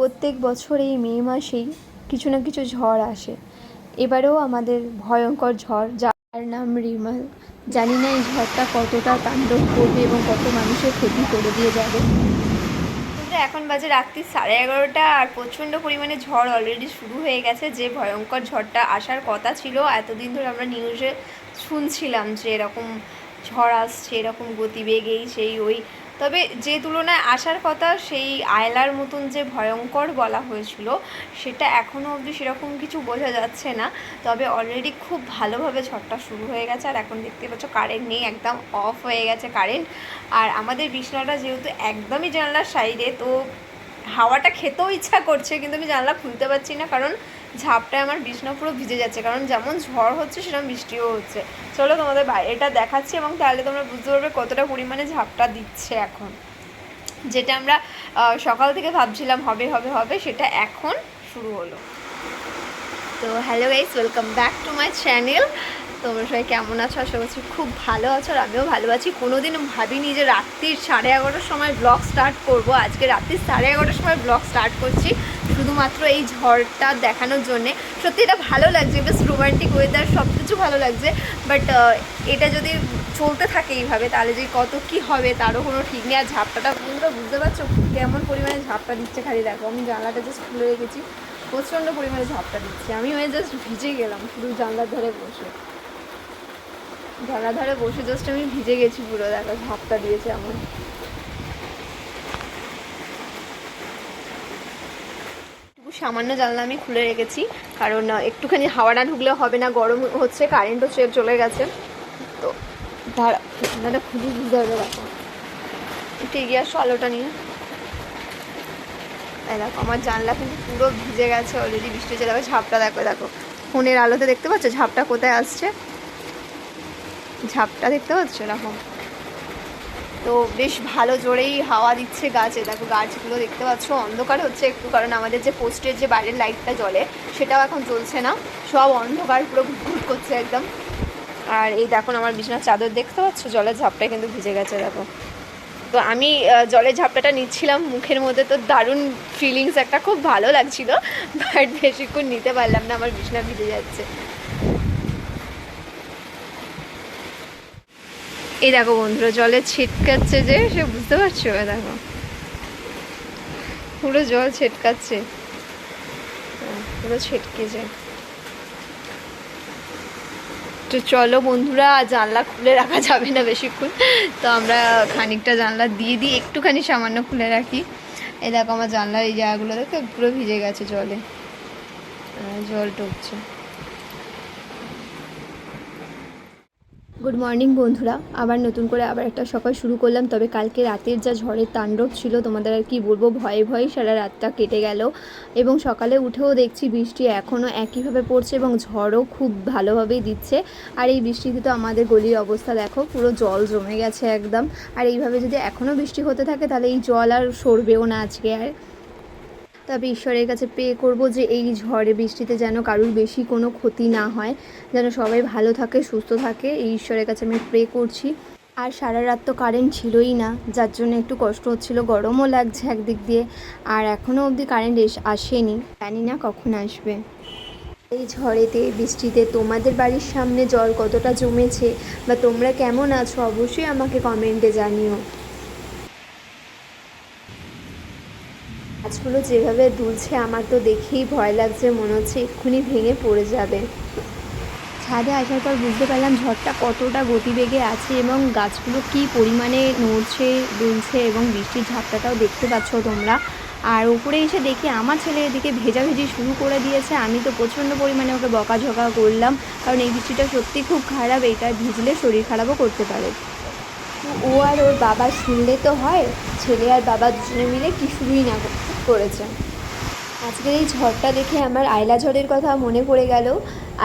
প্রত্যেক বছর এই মে মাসেই কিছু না কিছু ঝড় আসে। এবারেও আমাদের ভয়ঙ্কর ঝড়, যার নাম রিমাল জানি না এই ঝড়টা কতটা তাণ্ডব করবে এবং কত মানুষের ক্ষতি করে দিয়ে যাবে। এখন বাজে রাত্রি সাড়ে এগারোটা আর প্রচণ্ড পরিমাণে ঝড় অলরেডি শুরু হয়ে গেছে। যে ভয়ঙ্কর ঝড়টা আসার কথা ছিল, এতদিন ধরে আমরা নিউজে শুনছিলাম যে এরকম ঝড় আসছে, এরকম গতিবেগ, এই সেই, ওই। তবে যে তুলনায় আসার কথা, সেই আয়লার মতন যে ভয়ঙ্কর বলা হয়েছিল, সেটা এখনও অবধি সেরকম কিছু বোঝা যাচ্ছে না। তবে অলরেডি খুব ভালোভাবে ঝড়টা শুরু হয়ে গেছে, আর এখন দেখতে পাচ্ছ কারেন্ট নেই, একদম অফ হয়ে গেছে কারেন্ট আর আমাদের বিছনাটা যেহেতু একদমই জানলার সাইডে তো হাওয়াটা খেতেও ইচ্ছা করছে, কিন্তু আমি জানলা খুলতে পারছি না, কারণ ঝাপটায় আমার বিছনা পুরো ভিজে যাচ্ছে, কারণ যেমন ঝড় হচ্ছে সেরকম বৃষ্টিও হচ্ছে। চলো তোমাদের বাইরেটা দেখাচ্ছি এবং তাহলে তোমরা বুঝতে পারবে কতটা পরিমাণে ঝাপটা দিচ্ছে এখন। যেটা আমরা সকাল থেকে ভাবছিলাম হবে হবে হবে, সেটা এখন শুরু হলো। তো hello guys welcome back to my channel তোমরা সবাই কেমন আছো? আশা করছি খুব ভালো আছো আর আমিও ভালো আছি। কোনোদিন ভাবিনি যে রাত্রির সাড়ে এগারোটার সময় ব্লগ স্টার্ট করব। আজকে রাত্রি সাড়ে এগারোটার সময় ব্লগ স্টার্ট করছি। শুধুমাত্র এই ঝড়টা দেখানোর জন্যে। সত্যি এটা ভালো লাগছে, বেশ রোমান্টিক ওয়েদার সব কিছু ভালো লাগছে। বাট এটা যদি চলতে থাকে এইভাবে, তাহলে যে কত কি হবে, তারও কোনো ঠিক নেই। আর ঝাপটাটা বন্ধুরা বুঝতে পারছ? কেমন পরিমাণে ঝাপটা দিচ্ছে খালি দেখো। আমি জানলাটা জাস্ট খুলে রেখেছি। প্রচণ্ড পরিমাণে ঝাপটা দিচ্ছে। আমি ওই জাস্ট ভিজে গেলাম শুধু জানলার ধারে বসে। জানলার ধারে বসে জাস্ট আমি ভিজে গেছি পুরো, দেখো ঝাপটা দিয়েছে আমার। সামান্য জানলা আমি খুলে রেখেছি, কারণ একটুখানি হাওয়া না ঢুকলেও হবে না, গরম হচ্ছে কারেন্টও চলে গেছে। তো, দাঁড়া খুবই বুঝতে হবে দেখো। এগিয়ে আসো, আলোটা নিয়ে। দেখো, আমার জানলা কিন্তু পুরো ভিজে গেছে অলরেডি বৃষ্টি হচ্ছে। দেখো, ঝাপটা দেখো দেখো। ফোনের আলোতে দেখতে পাচ্ছ? ঝাপটা কোথায় আসছে? ঝাপটা দেখতে পাচ্ছ? এরকম। তো বেশ ভালো জোরেই হাওয়া দিচ্ছে গাছে। দেখো, গাছগুলো দেখতে পাচ্ছ? অন্ধকার হচ্ছে একটু, কারণ আমাদের যে পোস্টের যে বাইরের লাইটটা জ্বলে, সেটাও এখন জ্বলছে না। সব অন্ধকার, পুরো ঘুট করছে একদম। আর এই দেখুন আমার বিছানার চাদর দেখতে পাচ্ছ? জলের ঝাপটায় কিন্তু ভিজে গেছে, দেখো। তো আমি জলের ঝাপটাটা নিচ্ছিলাম মুখের মধ্যে তো দারুণ ফিলিংস একটা খুব ভালো লাগছিল বাট বেশিক্ষণ নিতে পারলাম না আমার বিছানা ভিজে যাচ্ছে। এই দেখো বন্ধুরা জলে ছিটকাচ্ছে যে সে বুঝতে পারছ? দেখো। পুরো জল ছিটকাচ্ছে। হ্যাঁ, পুরো ছিটকেছে তো চলো বন্ধুরা, জানলা খুলে রাখা যাবে না বেশিক্ষণ। তো আমরা খানিকটা জানলা দিয়ে দিই, একটুখানি সামান্য খুলে রাখি। এ দেখো আমার জানলার এই জায়গাগুলো দেখো, পুরো ভিজে গেছে জলে। জল টুকছে গুড মর্নিং বন্ধুরা। আবার নতুন করে আবার একটা সকাল শুরু করলাম, তবে কালকে রাতের যা ঝড়ের তাণ্ডব ছিল, তোমাদের আর কি বলব, ভয়ে ভয়ে সারা রাতটা কেটে গেল। এবং সকালে উঠেও দেখছি বৃষ্টি এখনও একইভাবে পড়ছে এবং ঝড়ও খুব ভালোভাবেই দিচ্ছে। আর এই বৃষ্টিতে তো আমাদের গলির অবস্থা দেখো, পুরো জল জমে গেছে একদম। আর এইভাবে যদি এখনও বৃষ্টি হতে থাকে, তাহলে এই জল আর সরবেও না আজকে। আর তবে ঈশ্বরের কাছে পে করব যে এই ঝড়ে বৃষ্টিতে যেন কারুর বেশি কোনো ক্ষতি না হয়, যেন সবাই ভালো থাকে, সুস্থ থাকে, এই ঈশ্বরের কাছে আমি প্রে করছি। আর সারা রাত তো কারেন্ট ছিলই না, যার জন্য একটু কষ্ট হচ্ছিল, গরমও লাগছে একদিক দিয়ে, আর এখনও অবধি কারেন্ট এস- আসেনি, জানি না কখন আসবে। এই ঝড়েতে, বৃষ্টিতে তোমাদের বাড়ির সামনে জল কতটা জমেছে বা তোমরা কেমন আছো, অবশ্যই আমাকে কমেন্টে জানিও। গাছগুলো যেভাবে দুলছে, আমার তো দেখেই ভয় লাগছে, মনে হচ্ছে এক্ষুনি ভেঙে পড়ে যাবে। ছাদে আসার পর বুঝতে পারলাম ঝড়টা কতটা গতিবেগে আছে এবং গাছগুলো কী পরিমাণে নড়ছে, দুলছে এবং বৃষ্টির ঝাপটাটাও দেখতে পাচ্ছ তোমরা। আর উপরে এসে দেখি আমার ছেলে এদিকে ভেজাভেজি শুরু করে দিয়েছে। আমি তো প্রচণ্ড পরিমাণে ওকে বকাঝকা করলাম, কারণ এই বৃষ্টিটা সত্যি খুব খারাপ, এটা ভিজলে শরীর খারাপও করতে পারে। ও আর ওর বাবা শুনলে তো হয়, ছেলে আর বাবা দুজনে মিলে কি শুরুই না করেছে। আজকের এই ঝড়টা দেখে আমার আয়লা ঝড়ের কথা মনে পড়ে গেল।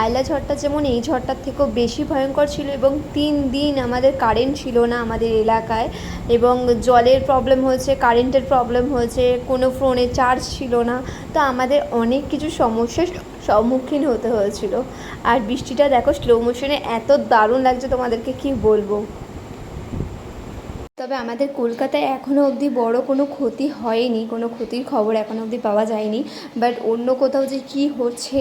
আয়লা ঝড়টা যেমন এই ঝড়টার থেকেও বেশি ভয়ঙ্কর ছিল এবং তিন দিন আমাদের কারেন্ট ছিল না আমাদের এলাকায় এবং জলের প্রবলেম হয়েছে কারেন্টের প্রবলেম হয়েছে, কোনো ফোনে চার্জ ছিল না। তো আমাদের অনেক কিছু সমস্যার সম্মুখীন হতে হয়েছিল। আর বৃষ্টিটা দেখো স্লো মোশনে এত দারুণ লাগছে তোমাদেরকে কি বলব? তবে আমাদের কলকাতায় এখনও অবধি বড় কোনো ক্ষতি হয়নি, কোনো ক্ষতির খবর এখনও অবধি পাওয়া যায়নি। বাট অন্য কোথাও যে কী হচ্ছে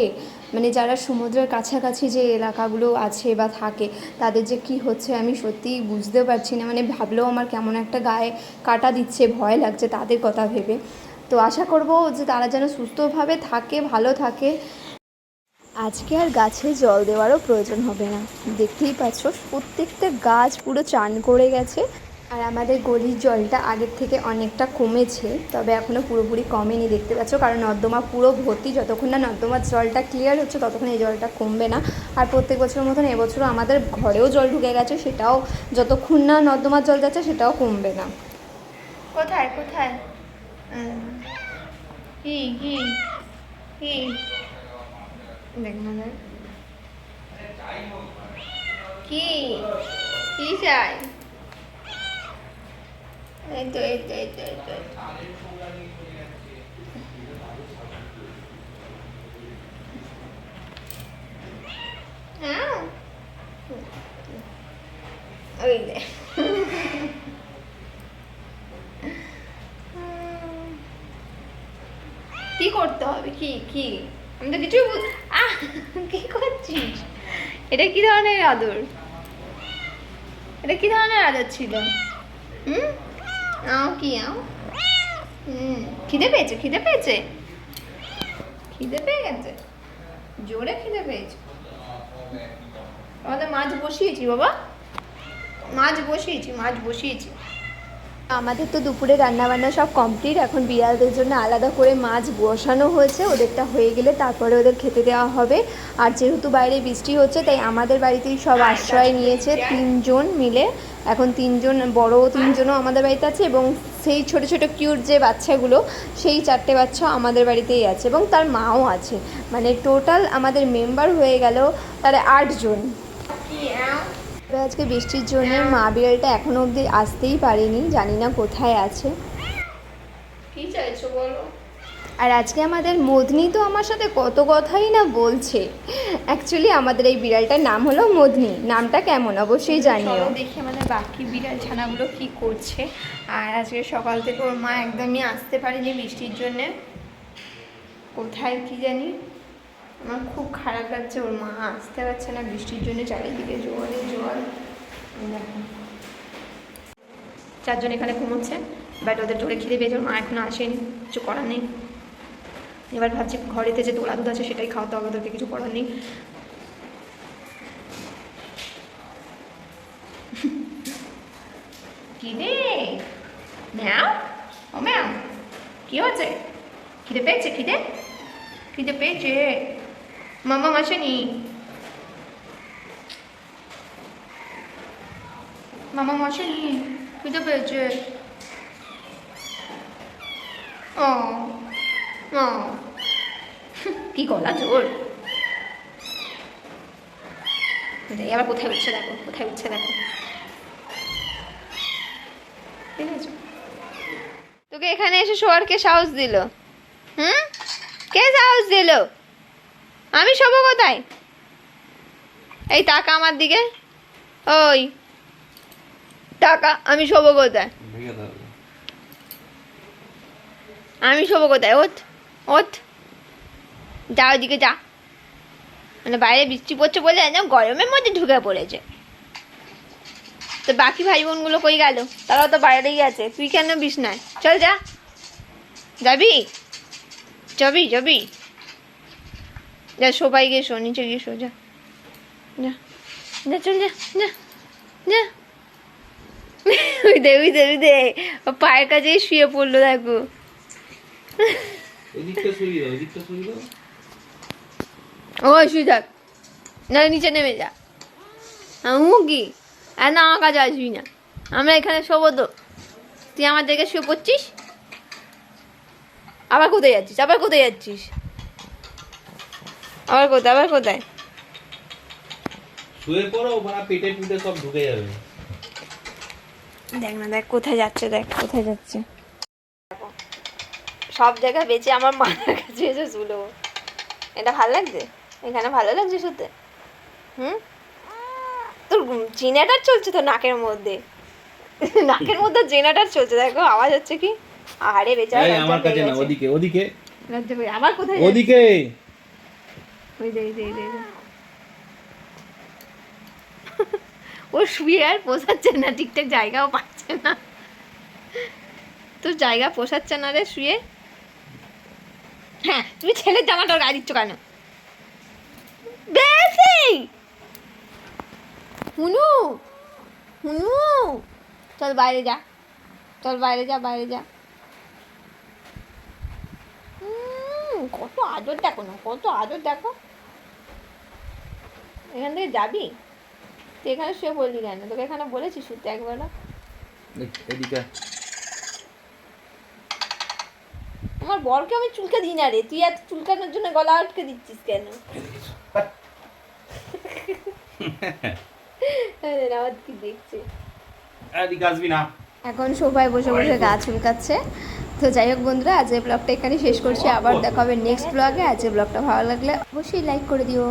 মানে যারা সমুদ্রের কাছাকাছি যে এলাকাগুলো আছে বা থাকে, তাদের যে কী হচ্ছে আমি সত্যিই বুঝতে পারছি না। মানে ভাবলেও আমার কেমন একটা গায়ে কাটা দিচ্ছে, ভয় লাগছে তাদের কথা ভেবে। তো আশা করব যে তারা যেন সুস্থভাবে থাকে, ভালো থাকে। আজকে আর গাছে জল দেওয়ারও প্রয়োজন হবে না। দেখতেই পাচ্ছ, প্রত্যেকটা গাছ পুরো চান করে গেছে। আর আমাদের গলির জলটা আগের থেকে অনেকটা কমেছে তবে এখনও পুরোপুরি কমেনি দেখতে পাচ্ছ কারণ নর্দমা পুরো ভর্তি যতক্ষণ না নর্দমার জলটা ক্লিয়ার হচ্ছে ততক্ষণ এই জলটা কমবে না। আর প্রত্যেক বছরের মতন এবছরও আমাদের ঘরেও জল ঢুকে গেছে সেটাও যতক্ষণ না নর্দমার জল যাচ্ছে সেটাও কমবে না। কোথায় কোথায়? কি কি কি? দেখ না কি? কি চাই? এই তো তো কি করতে হবে? কি কি? আমি তো আহ, কি করছিস? এটা কি ধরনের আদর? এটা কি ধরনের আদর ছিল? হুম? আও কি আও হুম, খিদে পেয়েছে খিদে পেয়েছে? খিদে পেয়ে গেছে? জোরে খিদে পেয়েছে? আমাদের মাছ বসিয়েছি বাবা। মাছ বসিয়েছি মাছ বসিয়েছি। আমাদের তো দুপুরে রান্নাবান্না সব কমপ্লিট এখন বিড়ালদের জন্য আলাদা করে মাছ বসানো হয়েছে ওদেরটা হয়ে গেলে তারপরে ওদের খেতে দেওয়া হবে। আর যেহেতু বাইরে বৃষ্টি হচ্ছে তাই আমাদের বাড়িতেই সব আশ্রয় নিয়েছে তিনজন মিলে। এখন তিনজন বড় তিনজনও আমাদের বাড়িতে আছে এবং সেই ছোট ছোট কিউট যে বাচ্চাগুলো সেই চারটে বাচ্চা আমাদের বাড়িতেই আছে এবং তার মাও আছে। মানে টোটাল আমাদের মেম্বার হয়ে গেল তারা আটজন। আজকে বৃষ্টির জন্য মা বিড়ালটা এখনও অবধি আসতেই পারেনি জানি না কোথায় আছে। কি চাইছো বলো? আর আজকে আমাদের মদনি তো আমার সাথে কত কথাই না বলছে। অ্যাকচুয়ালি আমাদের এই বিড়ালটার নাম হলো মদনি নামটা কেমন অবশ্যই জানিও। দেখি আমাদের বাকি বিড়াল ছানাগুলো কি করছে। আর আজকে সকাল থেকে ওর মা একদমই আসতে পারেনি বৃষ্টির জন্যে। কোথায় কি জানি? আমার খুব খারাপ লাগছে, ওর মা আসতে পারছে না, বৃষ্টির জন্য চারিদিকে জল দেখো। চারজন এখানে ঘুমোচ্ছে বাট ওদের জোরে খিদে পেয়েছে, ওর মা এখনও আসেনি, কিছু করার নেই। এবার ভাবছি ঘরেতে যে দোলা দুধ আছে, সেটাই খাওয়াতে হবে, ওদেরকে কিছু করার নেই। কি রে ম্যাও ও ম্যাও কি হচ্ছে খিদে পেয়েছে? খিদে? খিদে পেয়েছে? মামা আসেনি মামা আসেনি খিদে পেয়েছে ও কি গলা জোর আবার কোথায় উঠছে দেখো কোথায় উঠছে দেখো ঠিক আছে তোকে এখানে এসে শোয়ার কে সাহস দিল হুম কে সাহস দিল আমি শোবো কোথায়? এই টাকা আমার দিকে। ওই। টাকা আমি শোবো কোথায়? আমি শোবো কোথায়? ওঠ ওঠ। যা ওইদিকে যা। মানে বাইরে বৃষ্টি পড়ছে বলে একদম গরমের মধ্যে ঢুকে পড়েছে। তো বাকি ভাই বোনগুলো কই গেল? তারাও তো বাইরেই আছে। তুই কেন বিছনায় চল যা। যাবি? যাবি যাবি। যা সবাই গিয়ে শো নিচে গিয়ে শো যা। যা যা চল যা যা যা। ওই দে ওই দে ওই দে ও পায়ের কাছেই শুয়ে পড়ল দেখো। ওই শুয়ে থাক। না নিচে নেমে যা। আমি কি? আর না আমার কাছে আসবি না। আমরা এখানে শোবো তো। তুই আমার জায়গায় শুয়ে পড়ছিস? আবার কোথায় যাচ্ছিস? আবার কোথায় যাচ্ছিস? আবার কোথায়? আবার কোথায়? শুয়ে পড়ো মানে পেটে পুটে সব ঢুকে যাবে। দেখ না দেখ কোথায় যাচ্ছে দেখ কোথায় যাচ্ছে। সব জায়গায় বেঁচে আমার মাথার কাছে এসে শুলো। এটা ভালো লাগছে? এখানে ভালো লাগছে শুতে? হুম? তোর চিনাটার চলছে তো নাকের মধ্যে। নাকের মধ্যে জেনারেটর চলছে দেখো আওয়াজ হচ্ছে কি? আরে বেচারা আমার কাছে না ওদিকে ওদিকে। আবার কোথায় ওদিকে। ওই ও শুয়ে আর পোষাচ্ছে না, ঠিকঠাক জায়গাও পাচ্ছে না। তোর জায়গা পোষাচ্ছে না রে শুয়ে? হ্যাঁ তুমি ছেলের জামাটা গায়ে দিচ্ছ কেন? হুনু হুনু, চল বাইরে যা, চল বাইরে যা বাইরে যা। কত আদর দেখো না, কত আদর দেখো। এখান থেকে যাবি? তুই এখানে শুয়ে বললি কেন? তোকে এখানে বলেছি শুতে একবার এদিকে আমার বরকে আমি চুলকে দিই না রে। তুই এত চুলকানোর জন্য গলা আটকে দিচ্ছিস কেন? রাওয়াত কি দেখছে? এখন সোফায় বসে বসে গা চুলকাচ্ছে। তো যাই হোক বন্ধুরা আজ এই ব্লগটা এখানে শেষ করছি। আবার দেখা হবে নেক্সট ব্লগে আজ এই ব্লগটা ভালো লাগলে অবশ্যই লাইক করে দিও।